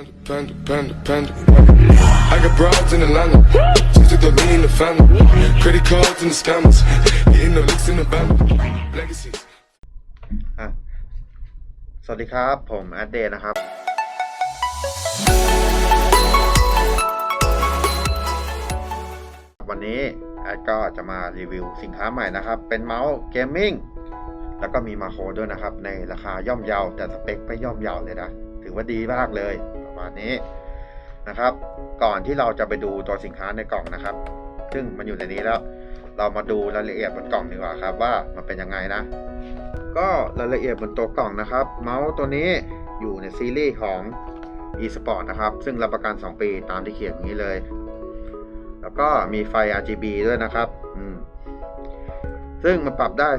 Panda, panda, panda. panda. I got broads in Atlanta. Just to the lean in the family. Credit cards and the scammers. Hitting the licks in the van. Legacies. อะสวัสดีครับ ผมแอดเดย์นะครับ วันนี้แอดก็จะมารีวิวสินค้าใหม่นะครับ เป็นเมาส์เกมมิ่งแล้วก็มีมาโครด้วยนะครับ ในราคาย่อมเยา แต่สเปคไม่ย่อมเยาเลยนะ ถือว่าดีมากเลย มาณนี้นะครับ ก่อนที่เราจะไปดูตัวสินค้าในกล่องนะครับ ซึ่งมันอยู่ในนี้แล้ว เรามาดูรายละเอียดบนกล่องดีกว่าครับ ว่ามันเป็นยังไงนะ ก็รายละเอียดบนตัวกล่องนะครับ เมาส์ตัวนี้อยู่ในซีรีส์ของ eSport นะครับ ซึ่งรับประกัน 2 ปีตามที่เขียนอย่างนี้เลย แล้วก็มีไฟ RGB ด้วยนะครับอืมซึ่งมันปรับได้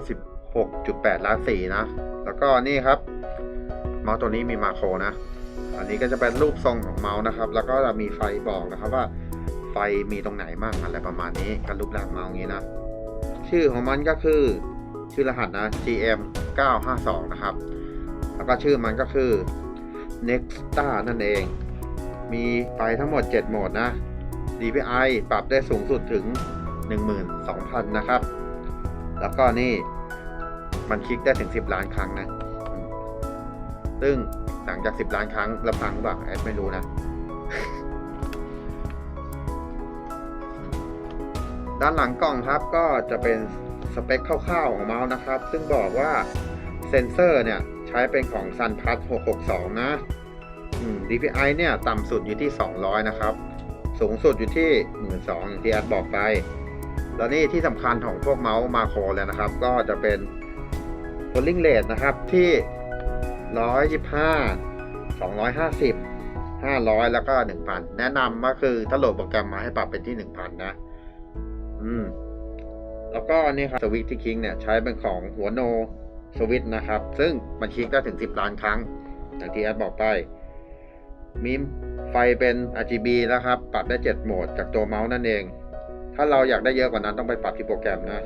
16.8 ล้านสีนะ แล้วก็นี่ครับ เมาส์ตัวนี้มีมาโครนะ อันนี้ก็จะเป็นรูปทรงของเมาส์นะครับ แล้วก็จะมีไฟบอกนะครับว่า ไฟมีตรงไหนมั่งอะไรประมาณนี้กับรูปร่างเมาส์อย่างนี้นะ ชื่อของมันก็คือชื่อรหัสนะ GM 952นะครับ แล้วก็ชื่อมันก็คือ Nexta นั่นเอง มีไฟทั้งหมด 7 โหมดนะ DPI ปรับได้สูงสุดถึง 12,000 นะครับ แล้วก็นี่มันคลิกได้ถึง 10 ล้านครั้งนะ ซึ่งหลังจาก 10 ล้านครั้งล้วพังหรือเปล่าแอดไม่รู้นะด้านหลังกล่องครับก็จะเป็นสเปคคร่าวๆของเมาส์นะครับ ซึ่งบอกว่าเซนเซอร์เนี่ยใช้เป็นของ SunPlus 662 นะ DPI เนี่ยต่ำสุดอยู่ที่ 200 นะครับ สูงสุดอยู่ที่ 12,000อย่างที่แอดบอกไป แล้วนี่ที่สำคัญของพวกเมาส์มาโครเลยนะครับ ก็จะเป็น polling rate นะครับที่ 125 250 500 แล้วก็ 1,000 แนะนำก็คือถ้าโหลดโปรแกรมมาให้ปรับเป็นที่ 1,000 นะ อืม แล้วก็นี่ครับสวิตช์ที่คลิกเนี่ย ใช้เป็นของหัวโนสวิตช์นะครับ ซึ่งมันคลิกได้ถึง 10 ล้านครั้ง อย่างที่แอดบอกไป มีไฟเป็น RGB แล้วครับ ปรับได้ 7 โหมดจากตัวเมาส์นั่นเอง ถ้าเราอยากได้เยอะกว่านั้นต้องไปปรับที่โปรแกรมนะ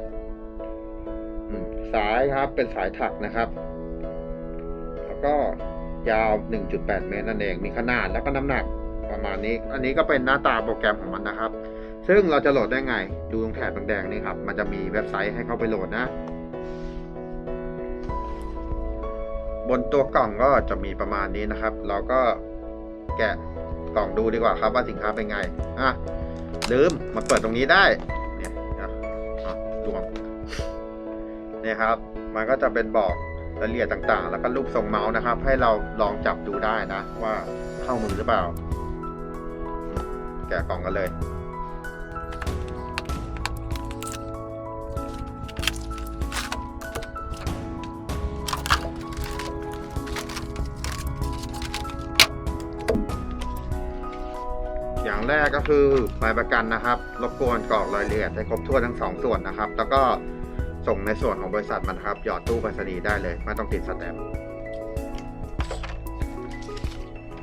อืมสายครับเป็นสายถักนะครับ ก็ยาว 1.8 เมตรนั่นเอง มีขนาดแล้วก็น้ำหนักประมาณนี้ อันนี้ก็เป็นหน้าตาโปรแกรมของมันนะครับ ซึ่งเราจะโหลดได้ไง ดูตรงแถบแดงๆนี่ครับ มันจะมีเว็บไซต์ให้เข้าไปโหลดนะ บนตัวกล่องก็จะมีประมาณนี้นะครับ เราก็แกะกล่องดูดีกว่าครับว่าสินค้าเป็นไง อะ ลืมมาเปิดตรงนี้ได้ เนี่ยนะอะดวงเนี่ยครับ มันก็จะเป็นบอก รายละเอียดต่างๆ แล้วก็รูปทรงเมาส์นะครับ ให้เราลองจับดูได้นะ ว่าเข้ามือหรือเปล่า แกะกล่องกันเลย อย่างแรกก็คือใบประกันนะครับ รบกวนกรอกรายละเอียดให้ครบถ้วนทั้งสองส่วนนะครับ แล้วก็ ส่งในส่วนของบริษัทมันครับ หยอดตู้ไปรษณีย์ได้เลย ไม่ต้องติดสแตมป์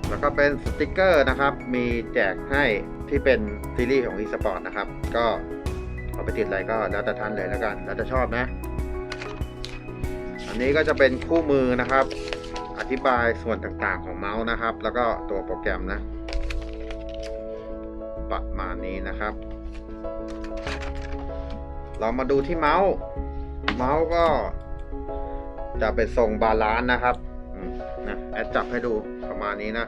แล้วก็เป็นสติกเกอร์นะครับ มีแจกให้ที่เป็นซีรีส์ของ eSport นะครับ ก็เอาไปติดอะไรก็แล้วแต่ท่านเลยแล้วกัน แล้วแต่ชอบนะ อันนี้ก็จะเป็นคู่มือนะครับ อธิบายส่วนต่างๆของเมาส์นะครับ แล้วก็ตัวโปรแกรมนะ ประมาณนี้นะครับ เรามาดูที่เมาส์ เมาส์ก็ จะเป็นทรงบาลานซ์นะครับนะแอดจับให้ดูประมาณนี้นะ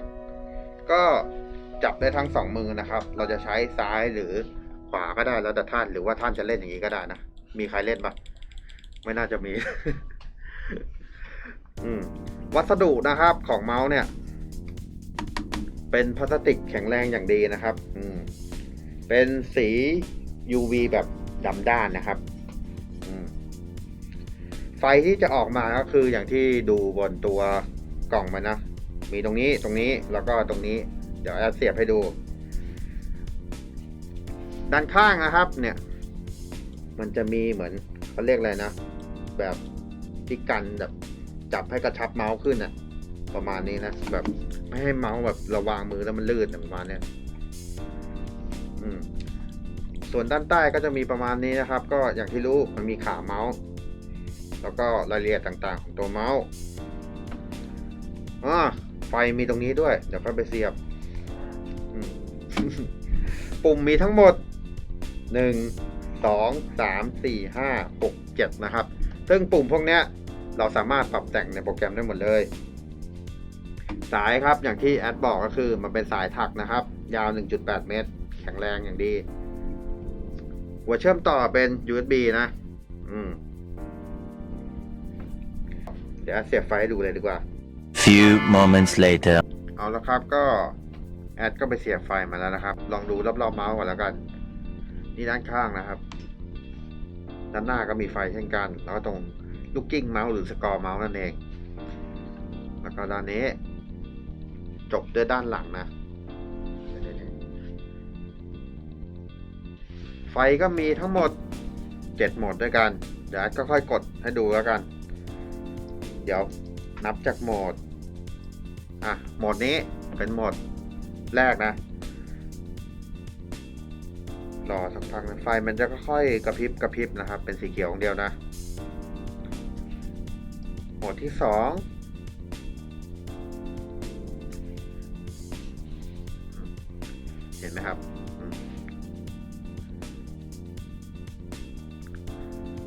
ก็จับได้ทั้งสองมือนะครับ เราจะใช้ซ้ายหรือขวาก็ได้แล้วแต่ท่านหรือว่าท่านจะเล่นอย่างนี้ก็ได้นะ มีใครเล่นปะไม่น่าจะมี อืม วัสดุนะครับของเมาส์เนี่ย เป็นพลาสติกแข็งแรงอย่างดีนะครับ อืม เป็นสี UV แบบดำด้านนะครับ ฟที่จะออกมาก็คืออย่างที่ดูบนตัวกล่องมันนะ มีตรงนี้ตรงนี้แล้วก็ตรงนี้ เดี๋ยวแอดเสียบให้ดู ด้านข้างนะครับเนี่ย มันจะมีเหมือนเขาเรียกอะไรนะ แบบที่กันแบบจับให้กระชับเมาส์ขึ้นอะประมาณนี้นะ แบบไม่ให้เมาส์แบบระวางมือแล้วมันลื่นอะประมาณเนี้ยอืมส่วนด้านใต้ก็จะมีประมาณนี้นะครับ ก็อย่างที่รู้มันมีขาเมาส์ แล้วก็รายละเอียดต่างๆ ของตัวเมาส์อ่าไฟมีตรงนี้ด้วย เดี๋ยวค่อยไปเสียบ ปุ่มมีทั้งหมด 1 2 3 4 5 6 7 นะครับ ซึ่งปุ่มพวกเนี้ยเราสามารถปรับแต่งในโปรแกรมได้หมดเลย สายครับอย่างที่แอดบอกก็คือมันเป็นสายถักนะครับ ยาว 1.8 เมตร แข็งแรงอย่างดี หัวเชื่อมต่อเป็น USB นะ อืม เดี๋ยวแอดเสียบไฟให้ดูเลยดีกว่า Few moments later. เอาละครับก็แอดก็ไปเสียบไฟมาแล้วนะครับ ลองดูรอบๆเมาส์ก่อนแล้วกัน นี่ด้านข้างนะครับ ด้านหน้าก็มีไฟเช่นกัน แล้วก็ตรงลูกกิ้งเมาส์หรือสกอร์เมาส์นั่นเอง แล้วก็ด้านนี้ จบด้วยด้านหลังนะ ไฟก็มีทั้งหมด 7 โหมดด้วยกัน เดี๋ยวแอดก็ค่อยกดให้ดูแล้วกัน เดี๋ยวนับจากโหมด อะ โหมดนี้เป็นโหมดแรกนะ รอสักพักนะไฟมันจะค่อยๆกระพริบกระพริบนะครับ เป็นสีเขียวของเดียวนะ โหมดที่สองเห็นไหมครับ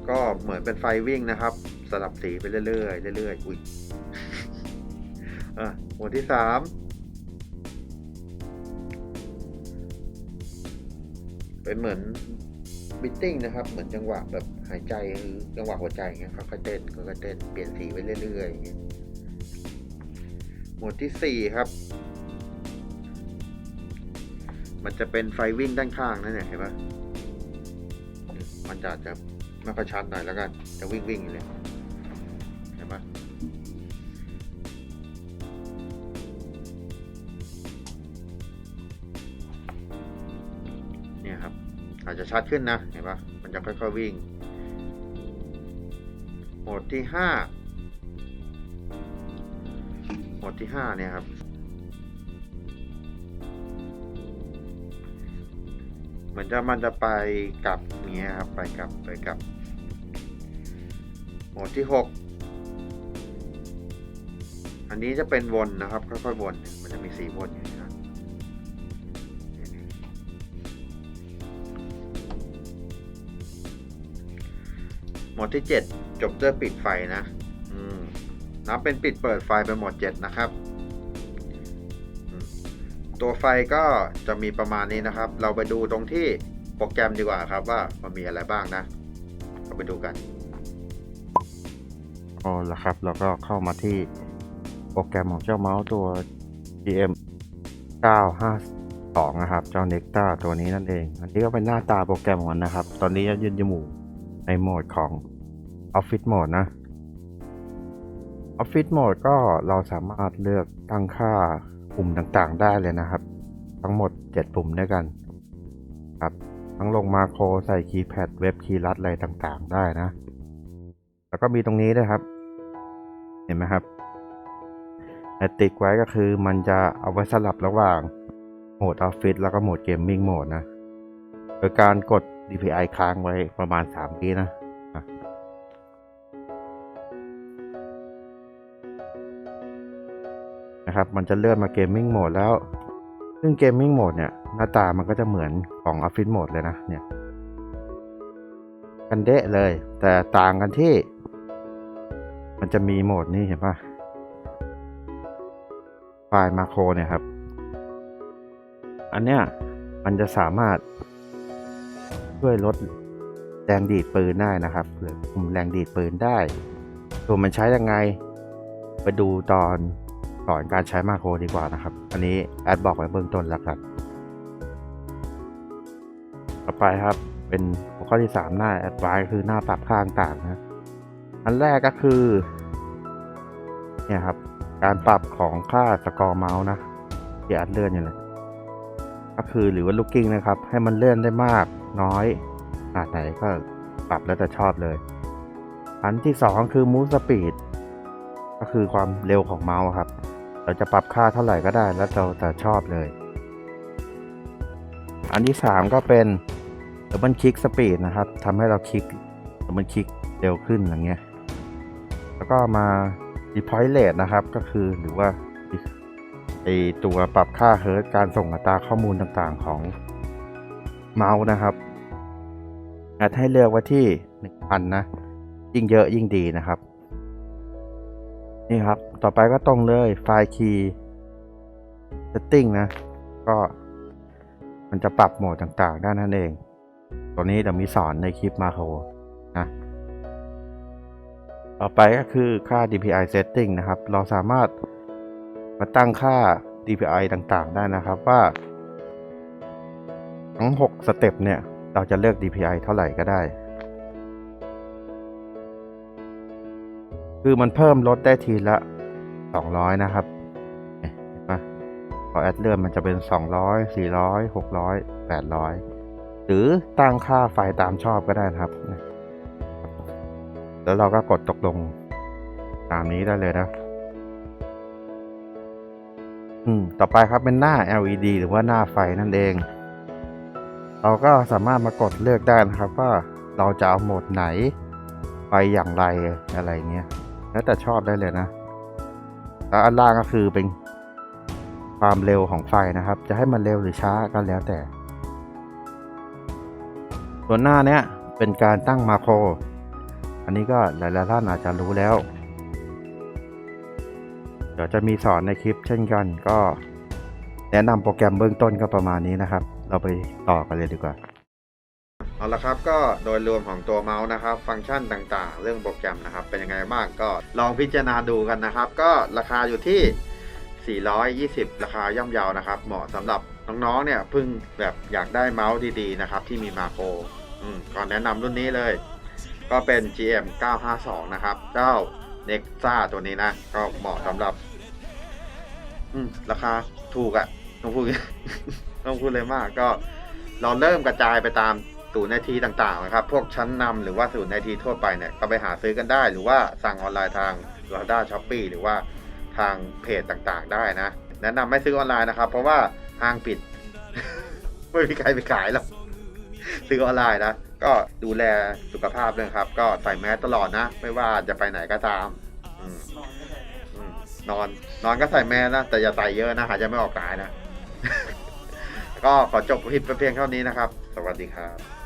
ก็เหมือนเป็นไฟวิ่งนะครับ สลับสีไปเรื่อยๆเรื่อยๆอุ้ยอะหมวดที่สามเป็นเหมือนบิทติ้งนะครับ เหมือนจังหวะแบบหายใจหรือจังหวะหัวใจเงี้ยค่อยๆเต้นค่อยๆเต้นเปลี่ยนสีไปเรื่อยๆเงี้ยหมวดที่สี่ครับ มันจะเป็นไฟวิ่งด้านข้างนั่นเนี่ยเห็นปะมันจะจะไม่ค่อยชัดหน่อยแล้วกัน จะวิ่งวิ่งอยู่เลย อาจจะชัดขึ้นนะเห็นปะมันจะค่อยๆวิ่ง โหมดที่ห้าโหมดที่ห้าเนี่ยครับ เหมือนจะมันจะไปกลับอย่างเงี้ยครับไปกลับไปกลับ โหมดที่หกอันนี้จะเป็นวนนะครับค่อยๆวนมันจะมีสีวนอย่างนี้ครั หมดที่ 7 จบด้วยปิดไฟนะนับเป็นปิดเปิดไฟไปหมด 7 นะครับ ตัวไฟก็จะมีประมาณนี้นะครับ เราไปดูตรงที่โปรแกรมดีกว่าครับว่ามันมีอะไรบ้างนะ เราไปดูกันอ๋อแล้วครับ เราก็เข้ามาที่โปรแกรมของเจ้าเมาส์ตัว GM 952 นะครับ เจ้า Necta ตัวนี้นั่นเอง อันนี้ก็เป็นหน้าตาโปรแกรมของมันนะครับ ตอนนี้ยืนจมูก ในโหมดของ Office Mode นะ Office Mode ก็เราสามารถเลือกตั้งค่าปุ่มต่างๆ ได้เลยนะครับ ทั้งหมด 7 ปุ่มด้วยกันครับทั้งลงมาโครใส่คีย์แพดเว็บคีย์ลัดอะไรต่างๆ ได้นะ แล้วก็มีตรงนี้ด้วยครับ เห็นไหมครับแต่ติ๊กไว้ก็คือมันจะเอาไว้สลับระหว่างโหมด Office แล้วก็โหมด Gaming Mode นะ โดยการกด DPI ค้างไว้ประมาณ3วินะอะนะครับ มันจะเลื่อนมาเกมมิ่งโหมดแล้ว ซึ่งเกมมิ่งโหมดเนี่ย หน้าตามันก็จะเหมือนของ Office Mode เลยนะ เนี่ย กันเดะเลย แต่ต่างกันที่ มันจะมีโหมดนี้เห็นปะไฟล์มาโครเนี่ยครับ อันเนี้ย มันจะสามารถ ช่วยลดแรงดีดปืนได้นะครับหรือคุมแรงดีดปืนได้ตัวมันใช้ยังไง ไปดูตอนสอนการใช้มาโครดีกว่านะครับ อันนี้แอดบอกไว้เบื้องต้นแล้วครับต่อไปครับเป็นหัวข้อที่ 3 หน้าแอดไว้คือหน้าปรับค่าต่างๆนะอันแรกก็คือเนี่ยครับการปรับของค่าสกอร์เมาส์นะที่แอดเลื่อนอยู่เลย ก็คือหรือว่า looking นะครับ ให้มันเลื่อนได้มากน้อยขนาดไหนก็ปรับแล้วแต่ชอบเลย อันที่สองคือ move speed ก็คือความเร็วของเมาส์ครับ เราจะปรับค่าเท่าไหร่ก็ได้แล้วเราแต่ชอบเลย อันที่สามก็เป็น double click speed นะครับทำให้เราคลิก double click เร็วขึ้นอย่างเงี้ยแล้วก็มา deploy rate นะครับ ก็คือหรือว่า ไอตัวปรับค่าเฮิร์ตการส่งอัตราข้อมูลต่างๆของเมาส์นะครับแอดให้เลือกไว้ที่ 1,000 นะ ยิ่งเยอะยิ่งดีนะครับ นี่ครับ ต่อไปก็ตรงเลยไฟล์คีย์ setting นะ ก็ มันจะปรับโหมดต่างๆ ได้นั่นเอง ตัวนี้เดี๋ยวมีสอนในคลิปมาโครนะต่อไปก็คือค่า DPI setting นะครับ เราสามารถ มาตั้งค่า DPI ต่างๆ ได้นะครับว่า ทั้ง 6 สเต็ปเนี่ย เราจะเลือก DPI เท่าไหร่ก็ได้ คือมันเพิ่มลดได้ทีละ 200 นะครับเห็นปะพอแอดเลื่อนมันจะเป็น 200 400 600 800 หรือตั้งค่าไฟตามชอบก็ได้นะครับ แล้วเราก็กดตกลงตามนี้ได้เลยนะ ต่อไปครับเป็นหน้า LED หรือว่าหน้าไฟนั่นเอง เราก็สามารถมากดเลือกได้นะครับว่าเราจะเอาโหมดไหนไฟอย่างไรอะไรเงี้ย แล้วแต่ชอบได้เลยนะแล้วอันล่างก็คือเป็นความเร็วของไฟนะครับ จะให้มันเร็วหรือช้าก็แล้วแต่ ส่วนหน้าเนี้ยเป็นการตั้งมาโคร อันนี้ก็หลายๆท่านอาจจะรู้แล้ว เดี๋ยวจะมีสอนในคลิปเช่นกันก็แนะนำโปรแกรมเบื้องต้นก็ประมาณนี้นะครับ เราไปต่อกันเลยดีกว่า เอาละครับก็โดยรวมของตัวเมาส์นะครับ ฟังก์ชันต่างๆ เรื่องโปรแกรมนะครับ เป็นยังไงบ้างก็ลองพิจารณาดูกันนะครับ ก็ราคาอยู่ที่ 420 ราคาย่อมเยาวนะครับ เหมาะสำหรับน้องๆเนี่ยพิ่งแบบอยากได้เมาส์ดีๆนะครับ ที่มีมาโครก่อนแนะนำรุ่นนี้เลย ก็เป็น GM 952 นะครับ เจ้า Nexa ตัวนี้นะ ก็เหมาะสำหรับ อืม ราคาถูกอะ่ะ ต้องพูด ต้องพูดเลยมากก็เราเริ่มกระจายไปตามศูนย์ในทีต่างๆนะครับ พวกชั้นนำหรือว่าศูนย์ในทีทั่วไปเนี่ย ก็ไปหาซื้อกันได้ หรือว่าสั่งออนไลน์ทาง Lazada Shopee หรือว่าทางเพจต่างๆได้นะ แนะนำไม่ซื้อออนไลน์นะครับ เพราะว่าห้างปิด ไม่มีใครไปขายหรอกซื้อออนไลน์นะ ก็ดูแลสุขภาพเลยครับ ก็ใส่แมสตลอดนะ ไม่ว่าจะไปไหนก็ตามอืมอืมนอนนอนก็ใส่แมสนะ แต่อย่าใส่เยอะนะหายใจไม่ออกกายนะ ก็ขอจบคลิปไปเพียงเท่านี้นะครับ สวัสดีครับ